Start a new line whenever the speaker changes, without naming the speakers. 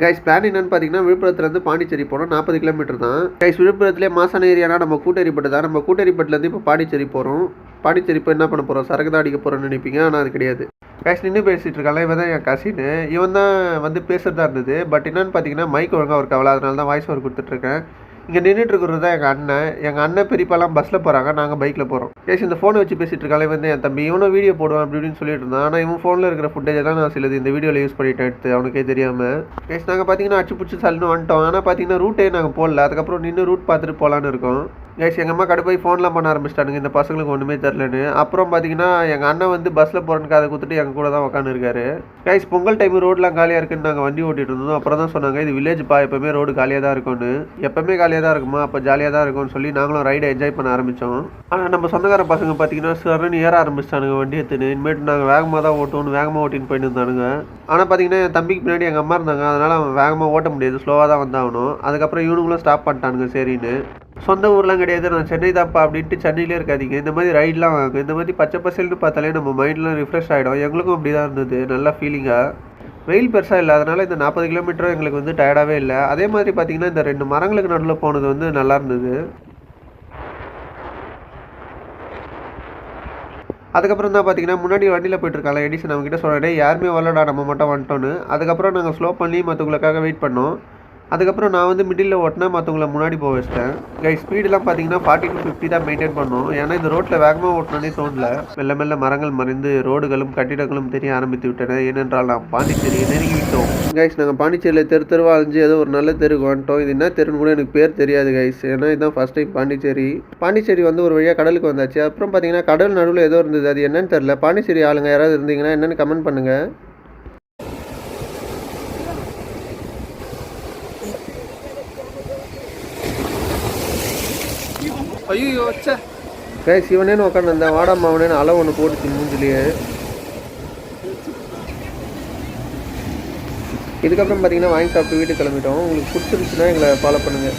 Guys plan என்னன்னு பார்த்தீங்கன்னா விழுப்புரத்துலேருந்து பாண்டிச்சேரி போகிறோம் நாற்பது கிலோமீட்டர் தான். கைஸ் விழுப்புரத்துலேயே மாசான ஏரியானா நம்ம கூட்டரிப்பட்டு தான். நம்ம கூட்டரிப்பட்டுலேருந்து இப்போ பாண்டிச்சேரி போகிறோம் பாண்டிச்சேரி இப்போ என்ன பண்ண போகிறோம் சரக்கு தான் அடிக்க போகிறோம்னு நினைப்பீங்க. ஆனால் அது கிடையாது. கைஸ் நின்று பேசிகிட்டு இருக்காங்க. இவன் தான் என் கசின்னு இவன் தான் வந்து பேசுகிறதா இருந்தது. பட் என்னன்னு பார்த்தீங்கன்னா மைக் ஒழுங்காக ஒரு கவலை அதனால தான் வாய்ஸ் ஓவர் கொடுத்துட்ருக்கேன் இங்கே நின்றுட்டு இருக்கிறது தான் எங்கள் அண்ணன். எங்கள் அண்ணன் பெரியப்பாலாம் பஸ்ஸில் போகிறாங்க நாங்கள் பைக்கில் போகிறோம் கேஸ் இந்த ஃபோனை வச்சு பேசிகிட்டு இருக்காலே வந்து என் தம்பி இவனும் வீடியோ போடுவான் அப்படி இப்படின்னு சொல்லிட்டு இருந்தான். ஆனால் இவன் ஃபோனில் இருக்கிற ஃபுட்டேஜை தான் நான் சிலது இந்த வீடியோவில் யூஸ் பண்ணிட்டேன் எடுத்து அவனுக்கே தெரியாமல் கேஸ் நாங்கள் பார்த்தீங்கன்னா அச்சு பிடிச்சி சல்லுன்னு வந்துட்டோம். ஆனால் பார்த்தீங்கன்னா ரூட்டே நாங்கள் போடல. அதுக்கப்புறம் நின்று ரூட் பார்த்துட்டு போகலான்னு இருக்கோம். கேஸ் எங்கள் அம்மா கடுப்பாய் ஃபோன்லாம் பண்ண ஆரம்பிச்சிட்டானுங்க. இந்த பசங்களுக்கு ஒன்றுமே தெரிலன்னு அப்புறம் பார்த்தீங்கன்னா எங்கள் அண்ணன் வந்து பஸ்ஸில் போகிறேன்னு அதை கொடுத்துட்டு எங்கள் கூட தான் உட்காந்துருக்காரு கைஸ் பொங்கல் டைம் ரோட்லாம் காலியாக இருக்குன்னு நாங்கள் வண்டி ஓட்டிகிட்டு இருந்தோம். அப்புறம் தான் சொன்னாங்க இது வில்லேஜ் பா எப்போவுமே ரோடு காலியாக தான் இருக்கும்னு. எப்போவுமே காலியாக தான் இருக்குமா? அப்போ ஜாலியாக தான் இருக்கும்னு சொல்லி நாங்களும் ரைடை என்ஜாய் பண்ண ஆரம்பித்தோம் ஆனால் நம்ம சொந்தக்கார பசங்க பார்த்தீங்கன்னா சரன்னு ஏற ஆரம்பிச்சிட்டானுங்க வண்டி எடுத்துன்னு. இனிமேட்டு நாங்கள் வேகமாக தான் ஓட்டுவோம்னு வேகமாக ஓட்டின்னு போயிட்டு இருந்தானுங்க. ஆனால் பார்த்தீங்கன்னா என் தம்பிக்கு பின்னாடி எங்கள் அம்மா இருந்தாங்க. அதனால் அவன் வேகமாக ஓட்ட முடியாது. ஸ்லோவாக தான் வந்தாகணும் அதுக்கப்புறம் இவனுங்களும் ஸ்டாப் பண்ணிட்டானுங்க சரின்னு. சொந்த ஊர்லாம் கிடையாது. நான் சென்னை தான்ப்பா அப்படின்ட்டு சென்னையிலே இருக்காதீங்க. இந்த மாதிரி ரைட்லாம் வாங்க. இந்த மாதிரி பச்சை பசல்னு பார்த்தாலே நம்ம மைண்ட்லாம் ரிஃப்ரெஷ் ஆகிடும் எங்களுக்கும் அப்படி தான் இருந்தது. நல்லா ஃபீலிங்காக வெயில் பெருசாக இல்லை அதனால் இந்த நாற்பது கிலோமீட்டரும் எங்களுக்கு வந்து டயர்டாகவே இல்லை. அதே மாதிரி பார்த்தீங்கன்னா இந்த ரெண்டு மரங்களுக்கு நடுவில் போனது வந்து நல்லா இருந்தது. அதுக்கப்புறம் தான் பார்த்தீங்கன்னா முன்னாடி வண்டியில் போயிட்டுருக்காங்க எடிசன் அவங்ககிட்ட சொல்கிறேன் யாருமே வரலடா நம்ம மட்டும் வந்துட்டோன்னு அதுக்கப்புறம் நாங்கள் ஸ்லோ பண்ணி மற்றவங்களுக்காக வெயிட் பண்ணோம். அதுக்கப்புறம் நான் வந்து மிடில் ஓட்டினா மற்றவங்கள முன்னாடி போக வச்சிட்டேன். கை ஸ்பீடெலாம் பார்த்தீங்கன்னா ஃபார்ட்டி டு ஃபிஃப்டி தான் மெயின்டைன் பண்ணோம் ஏன்னா இந்த ரோட்டில் வேகமாக ஓட்டினே தோணல. மெல்ல மெல்ல மரங்கள் மறைந்து ரோடுகளும் கட்டிடங்களும் தெரிய ஆரம்பித்து விட்டன. ஏனென்றால் நான் பாண்டிச்சேரியை நெருங்கி விட்டோம் கைஸ் நாங்கள் பாண்டிச்சேரியில் தெரு தெருவா அழிஞ்சு ஏதோ ஒரு நல்ல தெருக்கு வந்துட்டோம். இது என்ன தெருன்னு கூட எனக்கு பேர் தெரியாது கைஸ் ஏன்னா இதுதான் ஃபஸ்ட் டைம் பாண்டிச்சேரி. பாண்டிச்சேரி வந்து ஒரு வழியாக கடலுக்கு வந்தாச்சு. அப்புறம் பார்த்தீங்கன்னா கடல் நடுவில் ஏதோ இருந்தது. அது என்னன்னு தெரில பாண்டிச்சேரி ஆளுங்க யாராவது இருந்தீங்கன்னா என்னென்னு கமெண்ட் பண்ணுங்கள்
ஐயோ ச்சே.
சிவனேன்னு இவனேன்னு உட்காந்து அந்த வாடாமாவனேன்னு அளவு ஒன்று போட்டுச்சு மூஞ்சிலேயே இதுக்கப்புறம் பார்த்தீங்கன்னா வாங்கி சாப்பிட்டு வீட்டுக்கு கிளம்பிட்டோம். உங்களுக்கு பிடிச்சிருச்சுன்னா எங்களை ஃபாலோ பண்ணுங்கள்